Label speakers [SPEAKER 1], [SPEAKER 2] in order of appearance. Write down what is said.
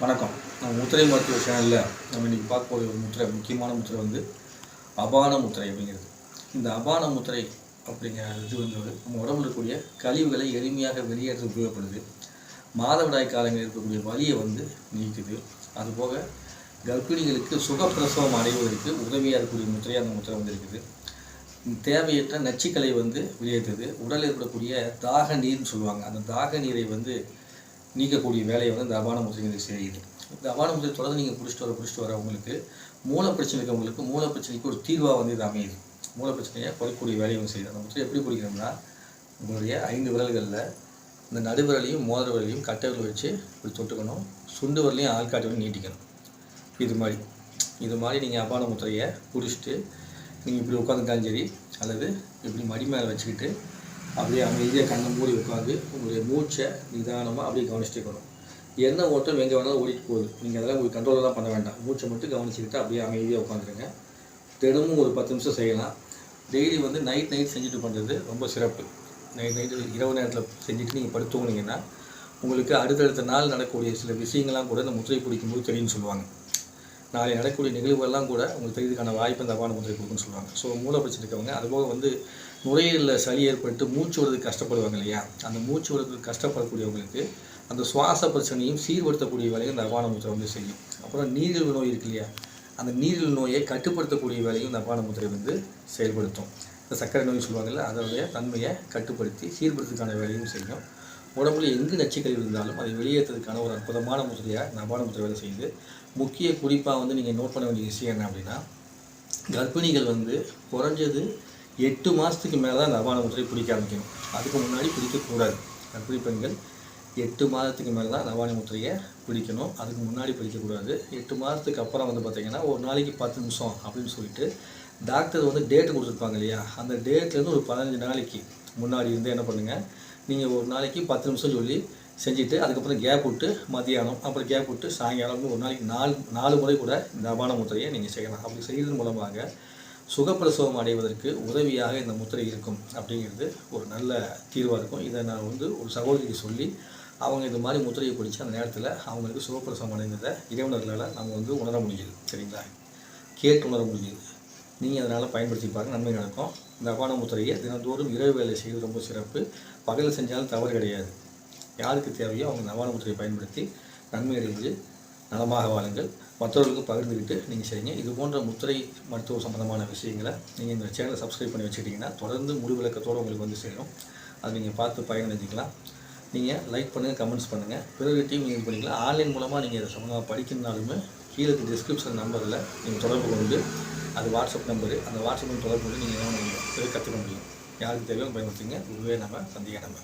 [SPEAKER 1] வணக்கம். நம்ம முத்திரை மருத்துவ சேனலில் நம்ம இன்றைக்கி பார்க்க போகிற ஒரு முத்திரை முக்கியமான முத்திரை வந்து அபான முத்திரை அப்படிங்கிறது. இந்த அபான முத்திரை அப்படிங்கிற இது வந்து நம்ம உடம்புல இருக்கக்கூடிய கழிவுகளை எளிமையாக வெளியேற்ற உபயோகப்படுது. மாதவிடாய் காலங்களில் இருக்கக்கூடிய வலியை வந்து நீக்குது. அதுபோக கர்ப்பிணிகளுக்கு சுகப்பிரசவம் அடைவதற்கு உதவியாக இருக்கக்கூடிய முத்திரையாக அந்த முத்திரை வந்து இருக்குது. தேவையற்ற நச்சுக்களை வந்து வெளியேற்றுது. உடலில் ஏற்படக்கூடிய தாக நீர்னு சொல்லுவாங்க. அந்த தாக நீரை வந்து நீக்கக்கூடிய வேலையை வந்து இந்த அபான முத்திரைகள் செய்யுது இந்த அபான முத்திரை தொடர்ந்து நீங்கள் குடிச்சிட்டு வர பிடிச்சிட்டு வர உங்களுக்கு மூல பிரச்சனை இருக்கவங்களுக்கு மூல பிரச்சனைக்கு ஒரு தீர்வாக வந்து இது அமையுது. மூல பிரச்சனையை குறைக்கக்கூடிய வேலையை வந்து செய்யுது. அந்த முத்திரை எப்படி பிடிக்கணும்னா உங்களுடைய ஐந்து விரல்களில் இந்த நடுவிரலையும் மோதிர விரலையும் கட்டைகள் வச்சு இப்படி தொட்டுக்கணும். சுண்டு விரலையும் ஆள்காட்டி நீட்டிக்கணும். இது மாதிரி. இது மாதிரி நீங்கள் அபான முத்திரையை பிடிச்சிட்டு நீங்கள் இப்படி உட்காந்துட்டாலும் சரி அல்லது இப்படி மடி மேலே வச்சுக்கிட்டு அப்படியே அமைதியாக கண்ணை மூடி உட்காந்து உங்களுடைய மூச்சை நிதானமாக அப்படியே கவனிச்சுட்டே இருக்கணும். என்ன ஓட்டம் எங்கே வேணாலும் ஓடிட்டு போகுது. நீங்கள் அதெல்லாம் உங்களுக்கு கண்ட்ரோலெலாம் பண்ண வேண்டாம். மூச்சை மட்டும் கவனிச்சுக்கிட்டு அப்படியே அமைதியாக உட்காந்துருங்க தினமும் ஒரு பத்து நிமிஷம் செய்யலாம். டெய்லி வந்து நைட் நைட் செஞ்சுட்டு பண்ணுறது ரொம்ப சிறப்பு. நைட் நைட்டு இரவு நேரத்தில் செஞ்சுட்டு நீங்கள் படுத்து உங்களுக்கு அடுத்தடுத்த நாள் நடக்கக்கூடிய சில விஷயங்கள்லாம் கூட இந்த முத்திரை பிடிக்கும்போது தெரியும்னு சொல்லுவாங்க. நாளை நடக்கக்கூடிய நிகழ்வுகள்லாம் கூட உங்களுக்கு தெரியுதுக்கான வாய்ப்பு இந்த அபான முத்திரை கொடுக்குன்னு சொல்லுவாங்க ஸோ மூளை பிரச்சனை இருக்கவங்க அதுபோக வந்து நுரையீரலில் சளி ஏற்பட்டு மூச்சு விடுறதுக்கு கஷ்டப்படுவாங்க இல்லையா? அந்த மூச்சு விடுறதுக்கு கஷ்டப்படக்கூடியவங்களுக்கு அந்த சுவாச பிரச்சனையும் சீர்படுத்தக்கூடிய வேலையும் இந்த அபான முத்திரை வந்து செய்யும். அப்புறம் நீரிழிவு நோய் இருக்கு இல்லையா? அந்த நீரிழிவு நோயை கட்டுப்படுத்தக்கூடிய வேலையும் இந்த அபான முத்திரை வந்து செயல்படுத்தும். இந்த சர்க்கரை நோய் சொல்லுவாங்கல்ல அதனுடைய தன்மையை கட்டுப்படுத்தி சீர்படுத்துறதுக்கான வேலையும் செய்யும். உடம்புல எங்கு நச்சுக்கள் இருந்தாலும் அதை வெளியேற்றதுக்கான ஒரு அற்புதமான முத்திரையாக இந்த அபான முத்திரை வேலை செய்யுது. முக்கிய குறிப்பாக வந்து நீங்கள் நோட் பண்ண வேண்டிய விஷயம் என்ன அப்படின்னா கர்ப்பிணிகள் வந்து குறைஞ்சது எட்டு மாதத்துக்கு மேலே தான் இந்த முத்திரை பிடிக்க ஆரம்பிக்கணும். அதுக்கு முன்னாடி பிடிக்கக்கூடாது கர்ப்பிணி பெண்கள் எட்டு மாதத்துக்கு மேலே தான் நவானி முத்திரையை பிடிக்கணும். அதுக்கு முன்னாடி பிடிக்கக்கூடாது எட்டு மாதத்துக்கு அப்புறம் வந்து பார்த்திங்கன்னா ஒரு நாளைக்கு பத்து நிமிஷம் அப்படின்னு சொல்லிட்டு டாக்டர் வந்து டேட்டு கொடுத்துருப்பாங்க இல்லையா? அந்த டேட்லேருந்து ஒரு பதினஞ்சு நாளைக்கு முன்னாடி இருந்து என்ன பண்ணுங்கள் நீங்கள் ஒரு நாளைக்கு பத்து நிமிஷம் சொல்லி செஞ்சுட்டு அதுக்கப்புறம் கேப் விட்டு மதியானம் அப்புறம் கேப் விட்டு சாயங்காலம் ஒரு நாளைக்கு நாலு நாலு முறை கூட இந்த அபான முத்திரையை நீங்கள் செய்யலாம். அப்படி செய்வதன் மூலமாக சுகப்பிரசவம் அடைவதற்கு உதவியாக இந்த முத்திரை இருக்கும் அப்படிங்கிறது ஒரு நல்ல தீர்வாக இருக்கும். இதை நான் வந்து ஒரு சகோதரிக்கு சொல்லி அவங்க இந்த மாதிரி முத்திரையை பிடிச்சி அந்த நேரத்தில் அவங்களுக்கு சுகப்பிரசவம் அடைந்ததை இறைவனர்களால் நம்ம வந்து உணர முடியுது சரிங்களா? கேட்டு உணர முடியுது நீங்கள் அதனால் பயன்படுத்தி பாருங்க. நன்மை நடக்கும். இந்த அபான முத்திரையை தினந்தோறும் இரவு வேலை செய்வது ரொம்ப சிறப்பு. பகலில் செஞ்சாலும் தவறு கிடையாது. யாருக்கு தேவையோ அவங்க நவான முத்திரையை பயன்படுத்தி நன்மை அடைந்து நலமாக வாழுங்கள். மற்றவர்களுக்கு பகிர்ந்துக்கிட்டு நீங்கள் செய்யுங்க. இது போன்ற முத்திரை மருத்துவ சம்பந்தமான விஷயங்களை நீங்கள் இந்த சேனலை சப்ஸ்கிரைப் பண்ணி வச்சுக்கிட்டிங்கன்னா தொடர்ந்து முழு விளக்கத்தோடு உங்களுக்கு வந்து சேரும். அதை நீங்கள் பார்த்து பயனடைஞ்சிக்கலாம். நீங்கள் லைக் பண்ணுங்கள் கமெண்ட்ஸ் பண்ணுங்கள் பிறகு நீங்கள் இது பண்ணிக்கலாம். ஆன்லைன் மூலமாக நீங்கள் இதை சம்மந்தமாக படிக்கணுனாலுமே கீழே டிஸ்கிரிப்ஷன் நம்பரில் நீங்கள் தொடர்பு கொண்டு அது வாட்ஸ்அப் நம்பரு. அந்த வாட்ஸ்அப் தொடர்பு நீங்கள் என்ன பண்ண முடியும்? கற்றுக்க முடியும். யாருக்கு தேவையோ பயன்படுத்திங்க உருவே நம்ம சந்திக்க நம்ம